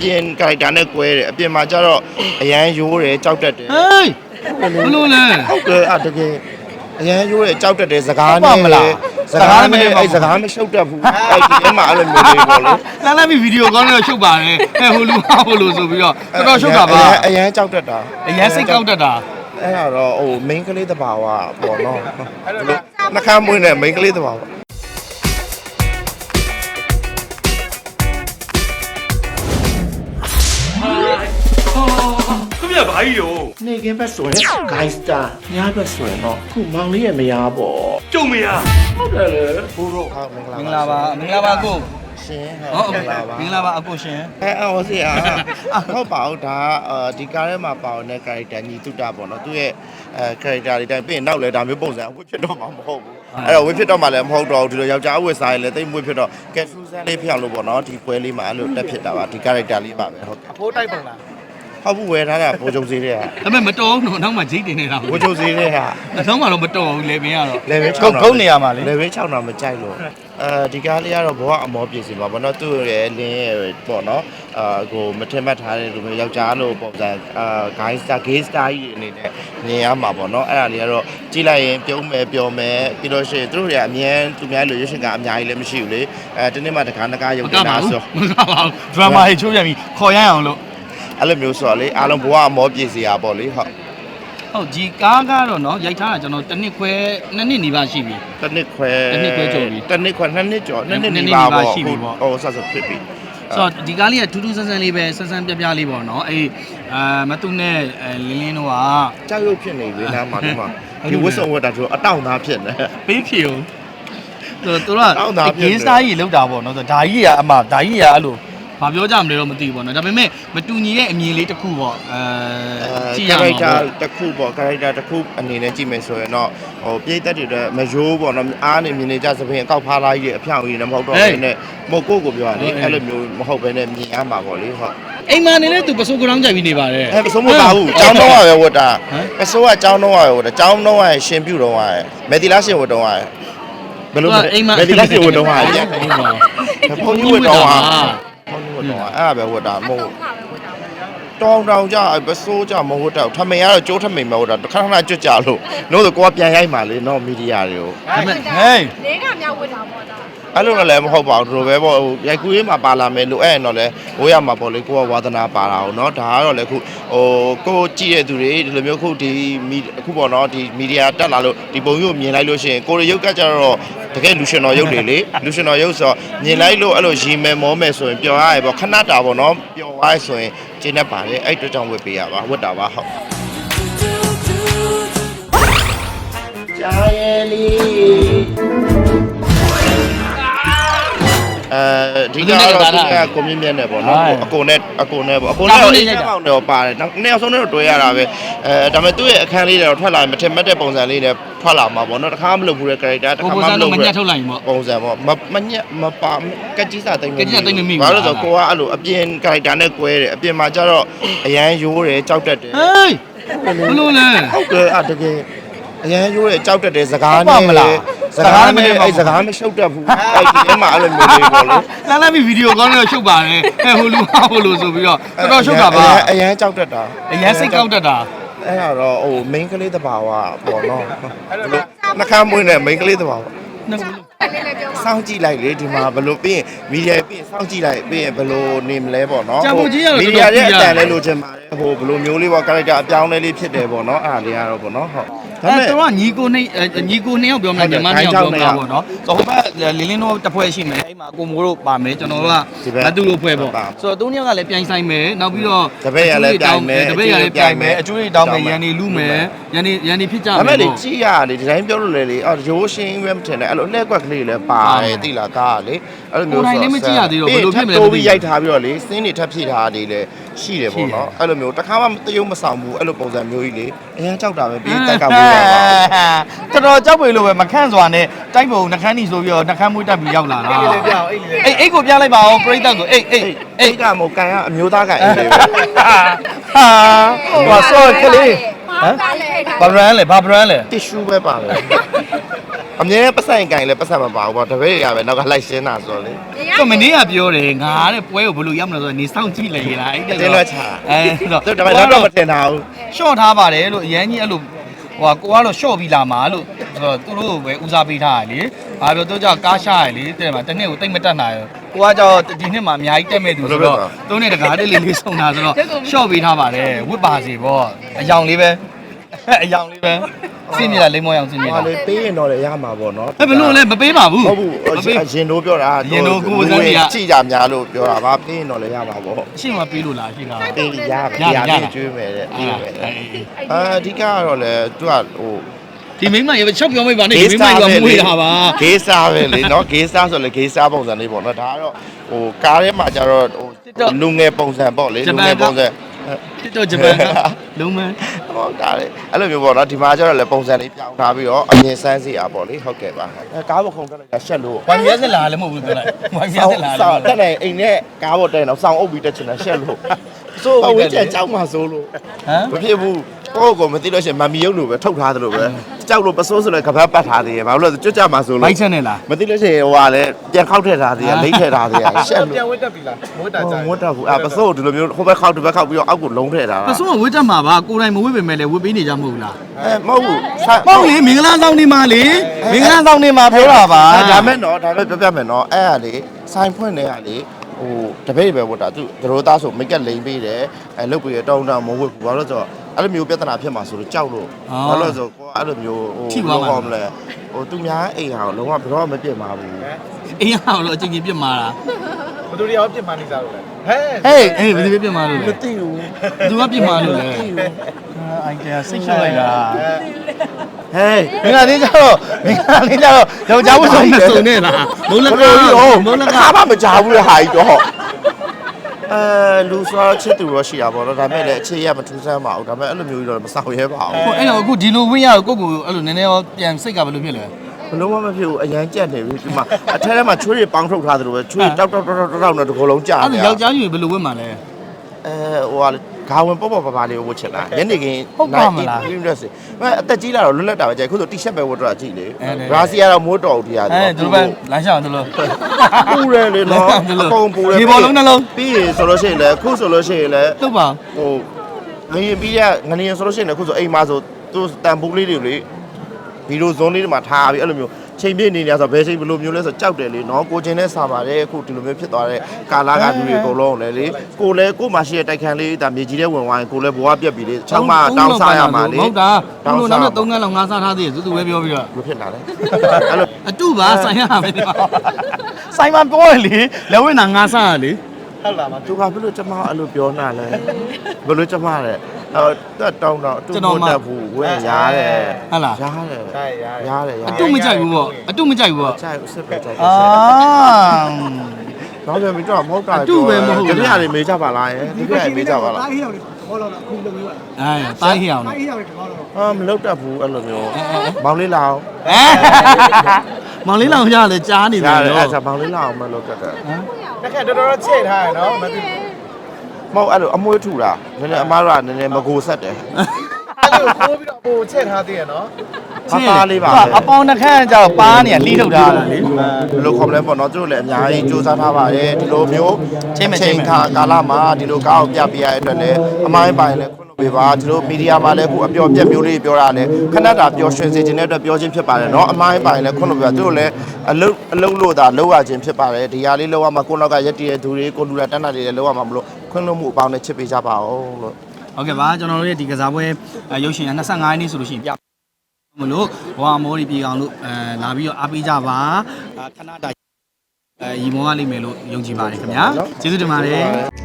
ပြင်ကာရိုက်တာနဲ့ကွဲတယ်အပြင်မှာကျတော့အရန်ရိုးတယ်ကြောက်တတ်တယ်ဟေးဘလို့လဲဟုတ်တယ်အတကယ်အရန်ရိုးတယ်ကြောက်တတ်တယ်စကားဟုတ်ပါနဲ့မလားစကားစကားနဲ့နဲ့မအဲ့ဟုတ်ပါဘူးစကားမရှုပ်တတ်ဘူးအဲ့ဒီထဲမှာအဲ့လိုမျိုးလေးပေါ့လေလမ်းလမ်းပြီးဗီဒီယိုကောင်းတော့ရှုပ်ပါတယ်ဟဲ့ဟိုလူဟာဟိုလူဆိုပြီးတော့တော်တော်ရှုပ်တာပါအရန်ကြောက်တတ်တာအရင်စိတ်ကောက်တတ်တာအဲ့ဒါတော့ဟို main ကလေးတဘာဝပေါ့နော်ဘယ်လိုနှခမ်းမွေးနဲ့ main ကလေးတဘာဝ ကြီးရောနေကင်းဘက်ဆိုရင် guys star ညဘက်ဆိုရင်တော့ခုမောင်လေးရဲ့မယားပေါ့ကြုံမရဟုတ်တယ်လေဘိုးတို့ဟုတ်မင်္ဂလာမင်္ဂလာပါမင်္ဂလာပါကိုရှင်ဟောဟုတ်မင်္ဂလာပါမင်္ဂလာပါအကိုရှင်အဲအော်စီအာဟုတ်ပါဘူးဒါအာဒီကားထဲမှာပါတဲ့ character ညီတုတပေါ့နော်သူ့ရဲ့အဲ character တွေတိုင်းပြီးရင်နောက်လဲဒါမျိုးပုံစံအဝတ်ဖြစ်တော့မှာမဟုတ်ဘူးအဲ့တော့ဝတ်ဖြစ်တော့မှလည်းမဟုတ်တော့ဘူးဒီလိုယောက်ျားအဝတ်စားရင်လည်းတိတ်မွေးဖြစ်တော့ casual လေးဖြစ်အောင်လို့ပေါ့နော်ဒီပွဲလေးမှာအဲ့လိုတက်ဖြစ်တာပါဒီ character လေးပါပဲဟုတ်ကဲ့အဖိုးတိုက်ပုံလား ဟုတ်ဘူးဝယ်ထားတာပိုးချုံစည်းတဲ့ဟာဒါပေမဲ့မတော်ဘူးတော့နောက်မှဂျိတ်တင်နေတာပိုးချုံစည်းတဲ့ဟာနောက်မှတော့မတော်ဘူးလေပင်ကတော့ level 6ကုတ်ကုတ်နေရမှာလေ level 6တော့မကြိုက်လို့အဲဒီကားလေးကတော့ဘောကအမောပြည့်စင်ပါဘောနော်သူ့ရဲ့လင်းရဲ့ပေါ့နော်အာကိုမထင်မှတ်ထားတဲ့လူမျိုးယောက်ျားလို့ပုံစံအာ guy star gay star ကြီးအနေနဲ့မြင်ရမှာပေါ့နော်အဲ့ဒါလေးကတော့ကြည့်လိုက်ရင်ပြုံးမယ်ပျော်မယ်ပြီးလို့ရှိရင်သူတို့တွေကအမြဲသူများလိုရွှေရှင်ကအများကြီးလည်းမရှိဘူးလေအဲတနေ့မှတခါတခါရုပ်မတင်ကပါတာဘူးဆိုမကပါဘူးဒရမာကြီးချိုးပြန်ပြီးခေါ်ရအောင်လို့ အဲ့လိုမျိုးဆိုတော့လေအားလုံးဘဝအမောပြည့်စရာပေါ့လေဟုတ် ဟုတ်ဒီကားကတော့เนาะရိုက်ထားတာကျွန်တော်တစ်နှစ်ခွဲနှစ်နှစ်နီးပါးရှိပြီ တစ်နှစ်ခွဲ တစ်နှစ်ခွဲကျော်ပြီ တစ်နှစ်ခွဲနှစ်နှစ်ကျော်နှစ်နှစ် နှစ် နီး နှစ် ပါ နီးပါး ပေါ့ ရှိပြီပေါ့ ဟိုဆက်ဆက်ဖြစ်ပြီ ဆိုတော့ဒီကားလေးကထူးထူးဆန်းဆန်းလေးပဲဆန်းဆန်းပြပြလေးပေါ့เนาะအေးအာမတုနဲ့အဲလင်းလင်းတို့က ကြောက်ရွံ့ဖြစ်နေပြီနားမှာဒီမှာ ဟုတ် ဒီ တယ် ဝတ်စုံဝတ်တာကျတော့အတောင့်သားဖြစ်နေ ပေးဖြေဦးသူတို့ အောက်သား က ဖြစ် ဂ နေ င်းစတာကြီးလောက်တာပေါ့เนาะဆိုတော့ဒါကြီးကအမှဒါကြီးကအဲ့လို ဘာပြောကြမလဲတော့မသိဘူးပေါ့နော်ဒါပေမဲ့မတူညီတဲ့အမြင်လေးတစ်ခုပေါ့အဲကြည့်ရအောင်ပေါ့ character တစ်ခုပေါ့ character တစ်ခုအနေနဲ့ကြည့်မယ်ဆိုရင်တော့ဟိုပြိသက်တွေတော့မရိုးပေါ့နော်အားနေမြင်နေကြသဖြင့်အောက်ဖားလာကြီးရဲ့အဖြောင့်ကြီးနဲ့မဟုတ်တော့ဘူးနဲ့မဟုတ်ကိုကိုပြောတာလေအဲ့လိုမျိုးမဟုတ်ဘဲနဲ့မြင်ရမှာပေါ့လေဟုတ်အိမ်မနေလဲသူပစိုးကောင်ကြိုက်ပြီးနေပါတယ်အဲ့ပစိုးမပါဘူးចောင်းတော့ရပဲဝတ်တာပစိုးကចောင်းတော့ရပဲဝတ်တာចောင်းတော့ရရှင်ပြုတော့ရမယ်တီလာရှင်ဝတ်တော့ရဘယ်လိုမလဲမယ်တီလာရှင်ဝတ်တော့ရဘုံကြီးဝတ်တော့ရ တော့အဲ့ဒါပဲဝတ်တာမဟုတ်တောင်းတောင်းကြပစိုးကြမဟုတ်တော့ထမိန်ကတော့ကျိုးထမိန်မဟုတ်တော့ခဏခဏကြွကြလို့နို့ဆိုကိုကပြန်ရိုက်ပါလေနော်မီဒီယာတွေကိုဟေးနေကမြောက်ဝတ်တာပေါ့ဒါအဲ့လိုလည်းမဟုတ်ပါဘူးတို့ပဲပေါ့ဟိုရိုက်ကူးရေးမှာပါလာမယ်လို့အဲ့ရင်တော့လေဘိုးရမှာပေါ့လေကိုကဝါသနာပါတာဟုတ်နော်ဒါကတော့လေခုဟိုကိုကြည့်တဲ့သူတွေဒီလိုမျိုးခုဒီအခုပေါ့နော်ဒီမီဒီယာတက်လာလို့ဒီပုံရုပ်မြင်လိုက်လို့ရှိရင်ကိုရရုပ်ကကြတော့ တကယ်လူရှင်တော်ရုပ်တွေလေလူရှင်တော်ရုပ်ဆိုတော့မြင်လိုက်လို့အဲ့လိုရီမယ်မောမယ်ဆိုရင်ပျော်ရရပေါ့ခဏတာပေါ့နော်ပျော်သွားရဆိုရင်ကျင်းတတ်ပါလေအဲ့အတွက်ကြောင့်ဝတ်ပေးရပါဝတ်တာပါဟုတ်ကြာရဲ့လေး အဲဒီကတော့သူကကိုမြင့်မြတ်နဲ့ပေါ့နော်အကိုနဲ့အကိုနဲ့ပေါ့အကိုနဲ့တော့အိမ်ပေါင်းတော့ပါတယ်နောက်နှစ်ယောက်ဆုံးတော့တွဲရတာပဲအဲဒါပေမဲ့သူ့ရဲ့အခန်းလေးတွေတော့ထွက်လာမထင်မှတ်တဲ့ပုံစံလေးတွေထွက်လာမှာပေါ့နော်တခါမလုပ်ဘူးတဲ့ character တကိုခါပုံမှစံမတော့လုပ်မဘူးညက်ထုတ်လိုက်ရင်ပေါ့ပုံစံပေါ့မမညက်မပါကက်ကြီးစာတိတ်ကက်ကြီးစာသိမ့်မမိဘူးဘာလို့လဲဆိုကိုကအဲ့လိုအပြင် character နဲ့ကွဲတယ်အပြင်မှာကျတော့အရန်ရိုးတယ်ကြောက်တတ်တယ်ဟေးဘလို့လဲဟုတ်တယ်အတကယ်အရန်ရိုးတယ်ကြောက်တတ်တယ်စကားဟုတ်ပါနဲ့မလား စကားနဲ့စကားနဲ့မအဲ့စကားမရှုပ်တတ်ဘူးအဲ့ဒီထဲမှာအဲ့လိုမျိုးလေးပေါ့လေလမ်းလမ်းပြီးဗီဒီယိုကောင်းတော့ရှုပ်ပါတယ်ဟဲ့ဟိုလူဟာဟိုလူဆိုပြီးတော့တော်တော်ရှုပ်တာပါအရန်ကြောက်တတ်တာအရင်စိတ်ကောက်တတ်တာအဲ့ဒါတော့ဟို main ကလေးတဘာဝပေါ့နော်နှခမ်းမွေးနဲ့ main ကလေးတဘာဝနှစ်လေးလေးပြောပါစောင့်ကြည့်လိုက်လေဒီမှာဘယ်လိုပြီးရင်မီဒီယာပြီးရင်စောင့်ကြည့်လိုက်ပြီးရင်ဘယ်လိုနေမလဲပေါ့နော်ကြာဖို့ကြီးရတော့မီဒီယာရဲ့တော်အတော်တကြီးန်ရလဲလိုချင်ပါတယ်ဟိုဘယ်လိုမျိုးလေးပေါ့ character အပြောင်းလဲလေးဖြစ်တယ်ပေါ့နော်အဲ့ဒါလေးကတော့ပေါ့နော်ဟုတ် ဒါအဲပေမဲ့တော့ညီကိုနှစ်ညီကိုနှစ်ယောက်ပြောမယ်ညီမနှစ်ယောက်ပြောမှာပေါ့နော်ဆိုဟိုဘက်လင်းလင်းတို့တစ်ဖွဲ့ရှိမယ်အဲ့မှာကိုမိုးတို့ပါမယ်ကျွန်တော်တို့ကမတူလို့ဖွဲ့ပေါ့ဆိုတော့သုံးယောက်ကလည်းပြိုင်ဆိုင်မယ်နောက်ပြီးတော့တပည့်ရလည်းပြိုင်မယ်အကျွေးတောင်းမယ်ရန်နေလူမယ်ရန်နေရန်နေဖြစ်ကြဒါမယ်ပေမဲ့လေပေါ့ကြည့်ရတယ်ဒီတိုင်းပြောလို့လေလေအော်ရိုးရှင်းပဲမထင်နဲ့အဲ့လိုအလှည့်ကွက်ကလေးလည်းပါတယ်သိလားကားကလေအဲ့လိုမျိုးကိုယ်တိုင်လည်းမကြည့်ရသေးတော့ဘယ်လိုဖြစ်မလဲတိုးမသိဘူးပြီးရိုက်ထားပြီးတော့လေစင်းတွေထပ်ဖြည့်ထားတာလေးလည်း ရှိတယ်ပေါ့နော်အဲ့လိုမျိုးတစ်ခါမှတရုံမဆောင်ဘူးအဲ့လိုပုံစံမျိုးကြီးလေအရင်ကြောက်တာပဲပြီးတိုက်ကပ်ဖို့ရပါတော်တော်ကြောက်ပေလို့ပဲမခန့်စွာနဲ့တိုက်ပုံနှခမ်းနီဆိုပြီးတော့နှခမ်းမွေးတက်ပြီးရောက်လာတာအိတ်လေးပြောင်းအိတ်လေးအိတ်အိတ်ကိုပြလိုက်ပါအောင်ပြိတ္တကိုအိတ်အိတ်အိတ်ကမို့ကန်ကအမျိုးသားကန်အိတ်လေးပဲဟာဟိုဆော့ကလေးဟမ်ပါလေဘာ brand လဲဘာ brand လဲတစ်ရှူးပဲပါပဲ အမြဲပတ်ဆိုင်ကင်လည်းပတ်ဆိုင်မပါဘူးပေါ့တပည့်ရပဲနောက်ကလိုက်ရှင်းတာဆိုတော့လေတော့မနေ့ကပြောတယ်ငါတဲ့ပွဲကိုဘယ်လိုရောက်မလဲဆိုတော့နေစောင့်ကြည့်လိုက်ရတာအဲ့တင်းလွှတ်ချအဲတော့သူတပည့်တော့မတင်တာဘူးရှော့ထားပါတယ်လို့အရန်ကြီးအဲ့လိုဟိုကိုကတော့ရှော့ပြီးလာမှာလို့ဆိုတော့သူတို့ပဲဦးစားပေးထားရလေဘာပြောသူကြောင့်ကားရှာရလေတဲ့မှာတစ်နှစ်ကိုတိတ်မတက်နိုင်ဘူးကိုကကြောင့်ဒီနှစ်မှာအများကြီးတက်မဲ့သူဆိုတော့သုံးနှစ်တကားလေးလေးဆုံးတာဆိုတော့ရှော့ပေးထားပါတယ်ဝစ်ပါစီပေါ့အယောင်လေးပဲအယောင်လေးပဲ စင်နေတာလိမ့်မောအောင်စင်နေတာဟာလေပေးရင်တော့လည်းရမှာပေါ့နော်အဲ့ဘလို့လဲမပေးပါဘူးဟုတ်ဘူးမပေး ရင်တို့ပြောတာရင်တို့ကိုယ်စမ်းကြီးကကြည့်ကြများလို့ပြောတာပါပေးရင်တော့လည်းရမှာပေါ့အရှင်းမပေးလို့လားရှင်းတာပေးရရရရရရကျွေးမယ်တဲ့အေးပေးမယ်အေးအေးအာအဓိကကတော့လေသူကဟို ဒီမိမရေချက်ပြောမိပါနဲ့ဒီမိမရေကမွေးတာပါဂေးစားပဲလေနော်ဂေးစားဆိုလေဂေးစားပုံစံလေးပေါ့နော်ဒါကတော့ဟိုကားထဲမှာကျတော့ဟိုလူငယ်ပုံစံပေါ့လေလူငယ်ပုံစံ တစ်တော့ဂျပန်ကလုံးမ ဟောကားလေအဲ့လိုမျိုးပေါ့နော်ဒီမှာကျတော့လေပုံစံလေးပြောင်းထားပြီးတော့အရင်စမ်းစီအားပေါ့လေဟုတ်ကဲ့ပါအဲကားပေါ်ခုံတက်လိုက်တာရှက်လို့ဝိုင်းမြဲစလာလည်းမဟုတ်ဘူးပြောလိုက်ဝိုင်းမြဲဆောစင်းလာဆောင်းတက်နေအိမ်နဲ့ကားပေါ်တက်တော့ဆောင်းအုပ်ပြီးတက်ချင်တာရှက်လို့ဆိုအဝေးကျန်ကြောက်မှဆိုလို့ဟမ်မဖြစ်ဘူးကိုယ့်ကိုယ်မသိလို့ရှိရင်မမီယုံလို့ပဲထုတ်ထားသလိုပဲ ကြောက်လို့ပစိုးဆိုလည်းကပတ်ပတ်ထားသေးတယ်ဘာလို့လဲကြွကြမှာဆိုဘိုလို့က်ချက်နဲ့လားမသိလို့ရှိရင်ဟိုကလည်းပြန်ခောက်ထည့်ထားသေးတယ်လိမ့်ထည့်ထားသေးတယ်ရှက်လို့ပြန်ဝတ်တက်ပြီလားမဝတ်တာကြာဝတ်တော့ဘူးအပစိုးဒီလိုမျိုးဟိုဘက်ခောက်ဒီဘက်ခောက်ပြီးတော့အောက်ကိုလုံးထည့်ထားတာအစိုးရဝတ်တက်မှာပါကိုယ်တိုင်မဝတ်ပေမဲ့လည်းဝတ်ပေးနေကြမဟုတ်လားအဲမဟုတ်ဘူးဆန်ပေါ့လေမင်္ဂလာဆောင်နေမှာလေမင်္ဂလာဆောင်နေမှာပြောတာပါအဲဒါမဲ့နော်ဒါမဲ့ပြောပြမယ်နော်အဲ့ဟာလေဆိုင်ဖွင့်နေရလေဟိုတပည့်ပဲဝတ်တာသူတို့သားဆိုမိတ်ကလိန်ပေးတယ်အဲလုတ်ပြီးတောင်းတောင်းမဝတ်ဘူးဘာလို့ဆိုတော့ အဲ့လိုမျိုးပြဿနာဖြစ်မှာဆိုလို့ကြောက်လို့ဘာလို့ဆိုကိုကအဲ့လိုမျိုးဟိုမလဲဟိုသူများအိမ်ဟာလုံးဝဘယ်တော့မှမပြစ်မှာဘူး အေးအောင်လို့အချင်းချင်းပြစ်မှာလားဘယ်သူတွေရောပြင်မာနေကြလို့လဲဟဲ့ ဟေးအေးဘယ်သူပြစ်မှာလို့မလဲသိဘူးသူကပြစ်မှာလို့လဲအိုင်တရားစိတ်ရှော့လိုက်တာဟဲ့မင်္ဂလာလေးကြတော့မင်္ဂလာလေးကြတော့ယောက်ျားဝတ်ဆောင်မစုံနဲ့လားမုန်းလကားမုန်းလကားဘာမှမကြားဘူးလေဟာကြီးတော့ အဲလူဆိုချစ်သူရောရှိတာပေါ့နော်ဒါပေမဲ့လည်းအခြေရမထူးဆန်းပါဘူးဒါပေမဲ့အဲ့လိုမျိုးကြီးတော့မဆောင်ရဲပါဘူးဟိုအဲ့တော့အခုဒီလိုဝင်ရတော့ကိုယ့်ကိုယ်အဲ့လိုနည်းနည်းရောပြန်စိတ်ကဘယ်လိုဖြစ်လဲဘလုံးဝမဖြစ်ဘူးအရန်ကြက်နေပြီဒီမှာအထက်ထဲမှာချွေးတွေပေါင်းထုတ်ထားသလိုပဲချွေးတောက်တောက်တောက်တောက်တောက်နဲ့တစ်ခုလုံးကြာအဲ့နေဒါယောက်ျားကြီးဘယ်လိုဝင်မှာလဲ အဲဟိုဟာဂါဝင်ပေါ့ပေါ့ပါပါလေးဝတ်ချင်လားညနေခင်းဟုတ်ပါမလား ပြင်းရက်စီအဲအသက်ကြီးလာတော့လွတ်လပ်တာပဲကြိုက်ခုဆိုတီရှပ်ပဲဝတ်တော့ကြည့်လေအဲ့ဒါ ရာစီကတော့မိုးတော်ဦးတရားအဲသူတို့ပဲလမ်းလျှောက်သူတို့ ပူတယ်လေနော်အကုန်ပူတယ်ဒီဘောလုံးနှလုံး ပြီးရင်ဆိုလို့ရှိရင်လည်းခုဆိုလို့ရှိရင်လည်းတုတ်ပါ ဟိုငရင်ပြီးရငရင်ဆိုလို့ရှိရင်လည်းခုဆိုအိမ်မှာဆိုသူတန်ဖိုးလေးတွေလေဗီဒီယိုဇွန်လေးတွေမှာထားပြီးအဲ့လိုမျိုး ချိန်ပြည့်နေနေဆိုဘယ်ချိန်ဘယ်လိုမျိုးလဲဆိုကြောက်တယ်လေနော်ကိုချင်းနဲ့စာပါတယ်အခုဒီလိုမျိုးဖြစ်သွားတဲ့ကာလာကလူတွေအကုန်လုံးလည်းလေကိုလည်းကိုမှရှိတဲ့တိုက်ခန်းလေးဒါမြေကြီးထဲဝင်သွားရင်ကိုလည်းဘဝပြက်ပြီလေချောင်းမတောင်းစားရမှာလေဟုတ်တာသူတို့နောက်နဲ့3ခန်းလောက်ငါးစားထားသေးတယ်သူသူပဲပြောပြီးတော့ဘယ်ဖြစ်လာလဲအဲ့လိုအတုပါဆိုင်ရမယ်ဒီမှာဆိုင်မှာပြောရလေလက်ဝဲနာငါးစားရလေ ဟုတ်လားမ သူကဘယ်လိုကျမအဲ့လိုပြောနာလဲဘယ်လိုကျမလဲအော်တက်တောင်းတော့အတူမတက်ဘူးဝဲရားတယ်ရားတယ် ใช่ยา ရားတယ် အတုမကြိုက်ဘူးပေါ့အတုမကြိုက်ဘူးပေါ့ ကြိုက်စစ်ပဲကြိုက် အာ နောက်ပြန်ပြီးတော့မဟုတ်တာ အတုပဲမဟုတ်ဘူး တပြားလေးမေးကြပါလားယတပြားလေးမေးကြပါလား ဟေးရောက်တယ်ဘောလုံးအခုလုပ်ပြီးပါ အဲတိုင်းဟိအောင် ဟေးရောက်တယ်ဘောလုံး အာမလောက်တတ်ဘူးအဲ့လိုမျိုးမောင်လေးလာအောင် မောင်လေးလောင်ရလဲကြားနေတရယ်တယ်တော့အဲ့ဒါမောင်လေးလာအောင်မလောက်တတ်တယ်တက်ခက်တော်တော်ချဲ့ထားရနော်မသိမဟုတ်အဲ့လိုအမွှေးထူတာနည်းနည်းအမားတို့ကနည်းနည်းမကိုဆက်တယ်အဲ့လိုပိုးပြီးတော့ပိုချဲ့ထားသေးရနော်ပါပါလေးပါအပေါင်းတစ်ခန့်ကြောက်ပါနေလှီးထုတ်ထားတာလေဘယ်လိုခေါ်မလဲပေါ့နော်သူတို့လည်းအများကြီးစူးစမ်းထားပါတယ်ဒီလိုမျိုးချိန်မဲ့ချိန်မဲ့ခါကာလမှာဒီလိုကားကိုပြပြရတဲ့အတွက်လည်းအမိုင်းပိုင်းလည်းခွင့်လို့ ပေးပါဒီလိုမီဒီယာမှာလည်းခုအပျော်ပြက်မျိုးလေးပြောတာလည်းခဏတာပျော်ရွှင်စေခြင်းတဲ့အတွက်ပြောခြင်းဖြစ်ပါတယ်เนาะအမိုင်းပိုင်းလည်းခွင့်လို့ပေးပါသူတို့လည်းအလုတ်အလုတ်လို့သာလောက်ရခြင်းဖြစ်ပါတယ်ဒီဟာလေးလောက်ရမှာကိုယ့်နောက်ကရက်တည်တဲ့သူတွေကိုလူလာတန်းတာတွေလည်းလောက်ရမှာမလို့ခွင့်လို့မှုအပေါင်းနဲ့ချစ်ပေးကြပါအောင်လို့ ဟုတ်ကဲ့ပါကျွန်တော်တို့ရဲ့ဒီကစားပွဲရုပ်ရှင်က25ရက်နေ့ဆိုလို့ရှိရင်ပြမလို့ဘဝမောဒီပြေအောင်လို့အဲလာပြီးတော့အားပေးကြပါခဏတာအဲရီမောရလိမ့်မယ်လို့ယုံကြည်ပါတယ်ခင်ဗျာကျေးဇူးတင်ပါတယ်